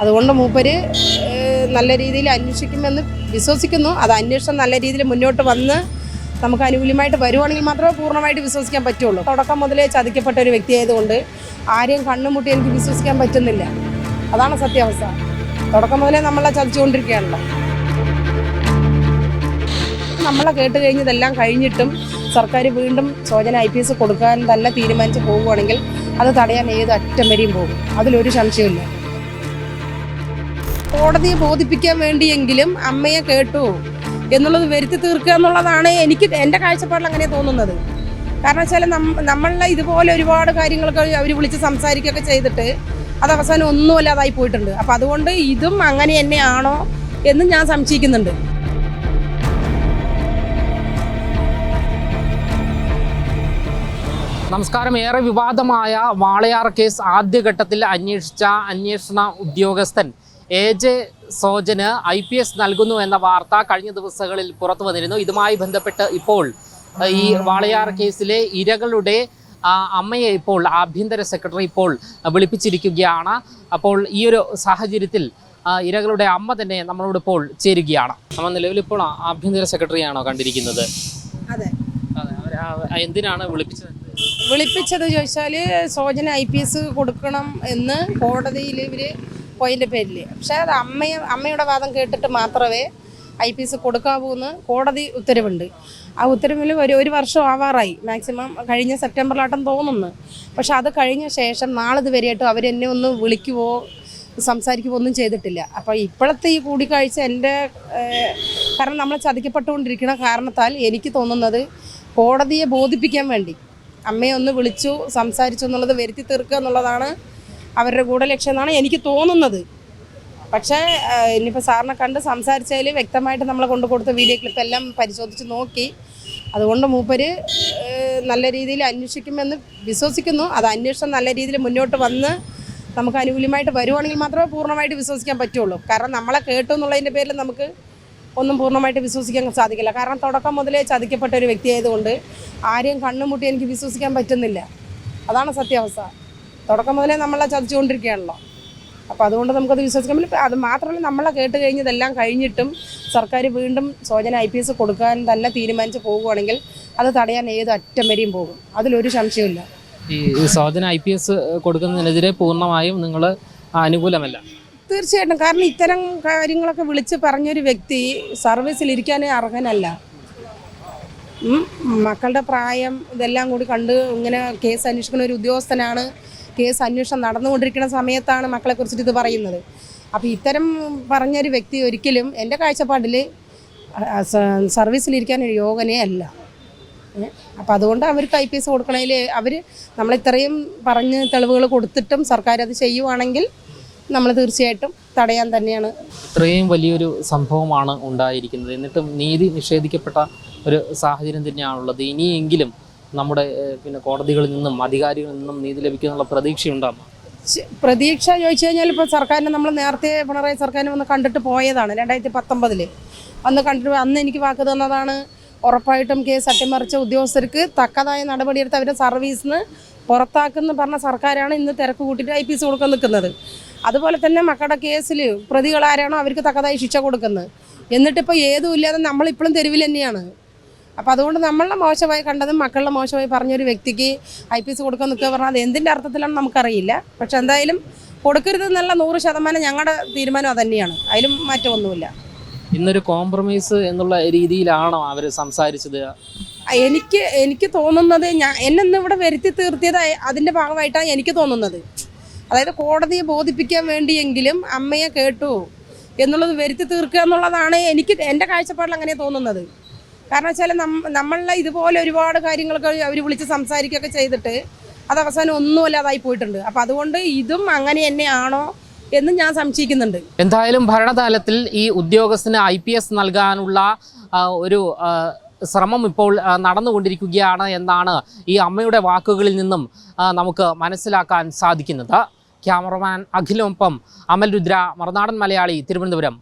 അതുകൊണ്ട് മൂപ്പര് നല്ല രീതിയിൽ അന്വേഷിക്കുമെന്ന് വിശ്വസിക്കുന്നു. അത് അന്വേഷണം നല്ല രീതിയിൽ മുന്നോട്ട് വന്ന് നമുക്ക് അനുകൂലമായിട്ട് വരുവാണെങ്കിൽ മാത്രമേ പൂർണമായിട്ട് വിശ്വസിക്കാൻ പറ്റുള്ളൂ. തുടക്കം മുതലേ ചതിക്കപ്പെട്ട ഒരു വ്യക്തിയായതുകൊണ്ട് ആരെയും കണ്ണുമുട്ടി എനിക്ക് വിശ്വസിക്കാൻ പറ്റുന്നില്ല. അതാണ് സത്യാവസ്ഥ. തുടക്കം മുതലേ നമ്മളെ ചതിച്ചുകൊണ്ടിരിക്കുകയാണല്ലോ. നമ്മളെ കേട്ട് കഴിഞ്ഞതെല്ലാം കഴിഞ്ഞിട്ടും സർക്കാർ വീണ്ടും സോജന ഐ പി എസ് കൊടുക്കാൻ തന്നെ തീരുമാനിച്ച് പോവുകയാണെങ്കിൽ അത് തടയാൻ ഏത് അറ്റം വരെയും പോകും. അതിലൊരു സംശയമില്ല കോടതിയെ ബോധിപ്പിക്കാൻ വേണ്ടിയെങ്കിലും അമ്മയെ കേട്ടു എന്നുള്ളത് വരുത്തി തീർക്കുക എന്നുള്ളതാണ് എനിക്ക് എന്റെ കാഴ്ചപ്പാടിൽ അങ്ങനെ തോന്നുന്നത്. കാരണം വെച്ചാൽ നമ്മളെ ഇതുപോലെ ഒരുപാട് കാര്യങ്ങളൊക്കെ അവർ വിളിച്ച് സംസാരിക്കുകയൊക്കെ ചെയ്തിട്ട് അത് അവസാനം ഒന്നുമല്ലാതായി പോയിട്ടുണ്ട്. അപ്പം അതുകൊണ്ട് ഇതും അങ്ങനെ തന്നെയാണോ എന്ന് ഞാൻ സംശയിക്കുന്നുണ്ട്. നമസ്കാരം. ഏറെ വിവാദമായ വാളയാർ കേസ് ആദ്യഘട്ടത്തിൽ അന്വേഷിച്ച അന്വേഷണ ഉദ്യോഗസ്ഥൻ എ ജെ സോജന് ഐ പി എസ് നൽകുന്നു എന്ന വാർത്ത കഴിഞ്ഞ ദിവസങ്ങളിൽ പുറത്തു വന്നിരുന്നു. ഇതുമായി ബന്ധപ്പെട്ട് ഇപ്പോൾ ഈ വാളയാർ കേസിലെ ഇരകളുടെ അമ്മയെ ഇപ്പോൾ ആഭ്യന്തര സെക്രട്ടറി ഇപ്പോൾ വിളിപ്പിച്ചിരിക്കുകയാണ്. അപ്പോൾ ഈ ഒരു സാഹചര്യത്തിൽ ഇരകളുടെ അമ്മ തന്നെ നമ്മളോട് ഇപ്പോൾ ചേരുകയാണ്. നമ്മൾ നിലവിൽ ഇപ്പോൾ ആഭ്യന്തര സെക്രട്ടറിയാണോ കണ്ടിരിക്കുന്നത്? അതെ. എന്തിനാണ് വിളിപ്പിച്ചത്? വിളിപ്പിച്ചത് ചോദിച്ചാൽ സോജന ഐ പി എസ് കൊടുക്കണം എന്ന് കോടതിയിൽ ഇവർ പോയതിന്റെ പേരിൽ പക്ഷേ അത് അമ്മയും അമ്മയുടെ വാദം കേട്ടിട്ട് മാത്രമേ ഐ പി എസ് കൊടുക്കാവൂ കോടതി ഉത്തരവുണ്ട്. ആ ഉത്തരവിൽ ഒരു ഒരു വർഷം ആവാറായി. മാക്സിമം കഴിഞ്ഞ സെപ്റ്റംബറിലാട്ടം തോന്നുന്നു. പക്ഷെ അത് കഴിഞ്ഞ ശേഷം നാളിത് വരെയായിട്ടും അവരെന്നെ ഒന്ന് വിളിക്കുവോ സംസാരിക്കുവോ ഒന്നും ചെയ്തിട്ടില്ല. അപ്പോൾ ഇപ്പോഴത്തെ ഈ കൂടിക്കാഴ്ച എന്റെ കാരണം നമ്മൾ ചതിക്കപ്പെട്ടുകൊണ്ടിരിക്കുന്ന കാരണത്താൽ എനിക്ക് തോന്നുന്നത് കോടതിയെ ബോധിപ്പിക്കാൻ വേണ്ടി അമ്മയെ ഒന്ന് വിളിച്ചു സംസാരിച്ചു എന്നുള്ളത് വരുത്തി തീർക്കുക എന്നുള്ളതാണ് അവരുടെ ഗൂഢലക്ഷ്യം എന്നാണ് എനിക്ക് തോന്നുന്നത്. പക്ഷേ ഇനിയിപ്പോൾ സാറിനെ കണ്ട് സംസാരിച്ചതിൽ വ്യക്തമായിട്ട് നമ്മളെ കൊണ്ടു കൊടുത്ത വീഡിയോ ക്ലിപ്പ് എല്ലാം പരിശോധിച്ച് നോക്കി. അതുകൊണ്ട് മൂപ്പര് നല്ല രീതിയിൽ അന്വേഷിക്കുമെന്ന് വിശ്വസിക്കുന്നു. അത് അന്വേഷണം നല്ല രീതിയിൽ മുന്നോട്ട് വന്ന് നമുക്ക് അനുകൂലമായിട്ട് വരുവാണെങ്കിൽ മാത്രമേ പൂർണമായിട്ട് വിശ്വസിക്കാൻ പറ്റുള്ളൂ. കാരണം നമ്മളെ കേട്ടു എന്നുള്ളതിന്റെ പേരിൽ നമുക്ക് ഒന്നും പൂർണമായിട്ട് വിശ്വസിക്കാൻ സാധിക്കില്ല. കാരണം തുടക്കം മുതലേ ചതിക്കപ്പെട്ട ഒരു വ്യക്തിയായതുകൊണ്ട് ആരെയും കണ്ണുമുട്ടി എനിക്ക് വിശ്വസിക്കാൻ പറ്റുന്നില്ല. അതാണ് സത്യാവസ്ഥ. തുടക്കം മുതലേ നമ്മളെ ചതിച്ചുകൊണ്ടിരിക്കുകയാണല്ലോ. അപ്പോൾ അതുകൊണ്ട് നമുക്കത് വിശ്വസിക്കാൻ പറ്റില്ല. അത് മാത്രമല്ല നമ്മളെ കേട്ട് കഴിഞ്ഞതെല്ലാം കഴിഞ്ഞിട്ടും സർക്കാർ വീണ്ടും സോജന ഐ പി എസ് കൊടുക്കാൻ തന്നെ തീരുമാനിച്ച് പോകുകയാണെങ്കിൽ അത് തടയാൻ ഏത് അറ്റം വരെയും പോകും. അതിലൊരു സംശയമില്ല ഈ സോജന ഐ പി എസ് കൊടുക്കുന്നതിനെതിരെ പൂർണമായും നിങ്ങൾ അനുകൂലമല്ല. തീർച്ചയായിട്ടും. കാരണം ഇത്തരം കാര്യങ്ങളൊക്കെ വിളിച്ച് പറഞ്ഞൊരു വ്യക്തി സർവീസിൽ ഇരിക്കാനേ അർഹനല്ല. മക്കളുടെ പ്രായം ഇതെല്ലാം കൂടി കണ്ട് ഇങ്ങനെ കേസ് അന്വേഷിക്കുന്ന ഒരു ഉദ്യോഗസ്ഥനാണ് കേസ് അന്വേഷണം നടന്നുകൊണ്ടിരിക്കുന്ന സമയത്താണ് മക്കളെ കുറിച്ചിട്ട് ഇത് പറയുന്നത്. അപ്പോൾ ഇത്തരം പറഞ്ഞൊരു വ്യക്തി ഒരിക്കലും എന്റെ കാഴ്ചപ്പാടിൽ സർവീസിലിരിക്കാൻ ഒരു യോഗനേ അല്ല. അപ്പോൾ അതുകൊണ്ട് അവർക്ക് ഐ പി എസ് കൊടുക്കണതിൽ അവർ നമ്മളിത്രയും പറഞ്ഞ് തെളിവുകൾ കൊടുത്തിട്ടും സർക്കാർ അത് ചെയ്യുവാണെങ്കിൽ നമ്മൾ തീർച്ചയായിട്ടും തടയാൻ തന്നെയാണ്. ഇത്രയും വലിയൊരു സംഭവമാണ് ഉണ്ടായിരിക്കുന്നത്. എന്നിട്ടും നീതി നിഷേധിക്കപ്പെട്ട ഒരു സാഹചര്യം തന്നെയാണുള്ളത്. ഇനിയെങ്കിലും നമ്മുടെ പിന്നെ കോടതികളിൽ നിന്നും അധികാരികളിൽ നിന്നും നീതി ലഭിക്കുന്നുള്ള പ്രതീക്ഷയുണ്ടാകും പ്രതീക്ഷ ചോദിച്ചു കഴിഞ്ഞാൽ ഇപ്പോൾ സർക്കാരിനെ നമ്മൾ നേരത്തെ പിണറായി സർക്കാരിനെ വന്ന് കണ്ടിട്ട് പോയതാണ് രണ്ടായിരത്തി പത്തൊമ്പതിൽ അന്ന് കണ്ടിട്ട് അന്ന് എനിക്ക് വാക്ക് തന്നതാണ്. ഉറപ്പായിട്ടും കേസ് അട്ടിമറിച്ച ഉദ്യോഗസ്ഥർക്ക് തക്കതായ നടപടിയെടുത്ത് അവരെ സർവീസിൽ നിന്ന് പുറത്താക്കുന്ന പറഞ്ഞ സർക്കാരാണ് ഇന്ന് തിരക്ക് കൂട്ടിയിട്ട് ഐ പി സി കൊടുക്കാൻ നിൽക്കുന്നത്. അതുപോലെ തന്നെ മക്കളുടെ കേസിൽ പ്രതികൾ ആരാണോ അവർക്ക് തക്കതായി ശിക്ഷ കൊടുക്കുന്നത്. എന്നിട്ടിപ്പോൾ ഏതും ഇല്ലാതെ നമ്മളിപ്പോഴും തെരുവിൽ തന്നെയാണ്. അപ്പോൾ അതുകൊണ്ട് നമ്മളുടെ മോശമായി കണ്ടതും മക്കളുടെ മോശമായി പറഞ്ഞൊരു വ്യക്തിക്ക് ഐ പി എസ് കൊടുക്കുക എന്നൊക്കെ പറഞ്ഞാൽ അത് എന്തിന്റെ അർത്ഥത്തിലാണെന്ന് നമുക്കറിയില്ല. പക്ഷെ എന്തായാലും കൊടുക്കരുത് എന്നുള്ള നൂറ് ശതമാനം ഞങ്ങളുടെ തീരുമാനം അത് തന്നെയാണ് അതിലും മാറ്റമൊന്നുമില്ല. ഇന്നൊരു കോംപ്രമൈസ് എന്നുള്ള രീതിയിലാണോ അവർ സംസാരിച്ചത്? എനിക്ക് എനിക്ക് തോന്നുന്നത് ഞാൻ എന്നെ ഇവിടെ വരുത്തി തീർത്തിയത് അതിന്റെ ഭാഗമായിട്ടാണ് എനിക്ക് തോന്നുന്നത്. അതായത് കോടതിയെ ബോധിപ്പിക്കാൻ വേണ്ടിയെങ്കിലും അമ്മയെ കേട്ടു എന്നുള്ളത് വരുത്തി തീർക്കുക എന്നുള്ളതാണ് എനിക്ക് എന്റെ കാഴ്ചപ്പാടിൽ അങ്ങനെ തോന്നുന്നത്. കാരണം വെച്ചാൽ നമ്മളെ ഇതുപോലെ ഒരുപാട് കാര്യങ്ങളൊക്കെ അവർ വിളിച്ച് സംസാരിക്കുകയൊക്കെ ചെയ്തിട്ട് അത് അവസാനം ഒന്നുമല്ലാതായി പോയിട്ടുണ്ട്. അപ്പം അതുകൊണ്ട് ഇതും അങ്ങനെ തന്നെയാണോ എന്ന് ഞാൻ സംശയിക്കുന്നുണ്ട്. എന്തായാലും ഭരണതലത്തിൽ ഈ ഉദ്യോഗസ്ഥന് ഐ പി എസ് നൽകാനുള്ള ഒരു ശ്രമം ഇപ്പോൾ നടന്നുകൊണ്ടിരിക്കുകയാണ് എന്നാണ് ഈ അമ്മയുടെ വാക്കുകളിൽ നിന്നും നമുക്ക് മനസ്സിലാക്കാൻ സാധിക്കുന്നത്. ക്യാമറമാൻ അഖിലൊപ്പം അമൽ രുദ്ര മറുനാടൻ മലയാളി തിരുവനന്തപുരം.